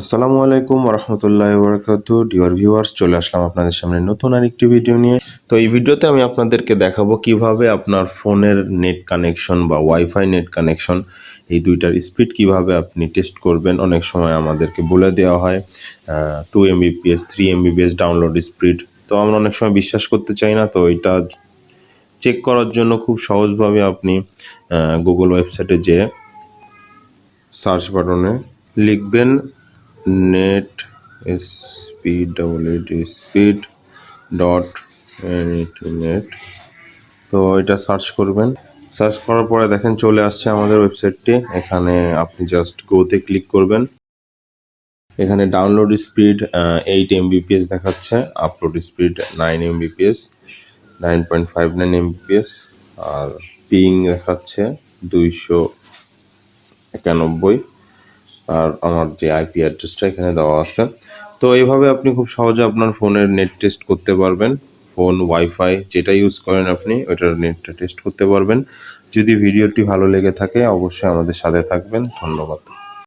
আসসালামু আলাইকুম রহমতুল্লাহ বরকাতু ডিওর ভিউয়ার্স চলে আসলাম আপনাদের সামনে নতুন আরেকটি ভিডিও নিয়ে। তো এই ভিডিওতে আমি আপনাদেরকে দেখাবো কীভাবে আপনার ফোনের নেট কানেকশন বা ওয়াইফাই নেট কানেকশন এই দুইটার স্পিড কীভাবে আপনি টেস্ট করবেন। অনেক সময় আমাদেরকে বলে দেওয়া হয় two Mbps three Mbps download speed তো আমরা অনেক সময় বিশ্বাস করতে চাই না, তো এটা চেক করার জন্য খুব সহজভাবে আপনি গুগল ওয়েবসাইটে যেয়ে সার্চ বাটনে লিখবেন net speed double eight speed dot net তো এটা সার্চ করবেন। সার্চ করার পরে দেখেন চলে আসছে আমাদের ওয়েবসাইটটি এখানে আপনি জাস্ট গোতে ক্লিক করবেন। এখানে ডাউনলোড স্পিড এইট এমবিপিএস দেখাচ্ছে। Upload speed nine Mbps nine point five nine Mbps আর পিং দেখাচ্ছে দুইশো একানব্বই। আর আমার যে আইপি অ্যাড্রেসটা এখানে দেওয়া আছে। তো এইভাবে আপনি খুব সহজে আপনার ফোনের নেট টেস্ট করতে পারবেন। ফোন ওয়াইফাই যেটা ইউজ করেন আপনি ওইটার নেটটা টেস্ট করতে পারবেন। যদি ভিডিওটি ভালো লেগে থাকে, অবশ্যই আমাদের সাথে থাকবেন। ধন্যবাদ।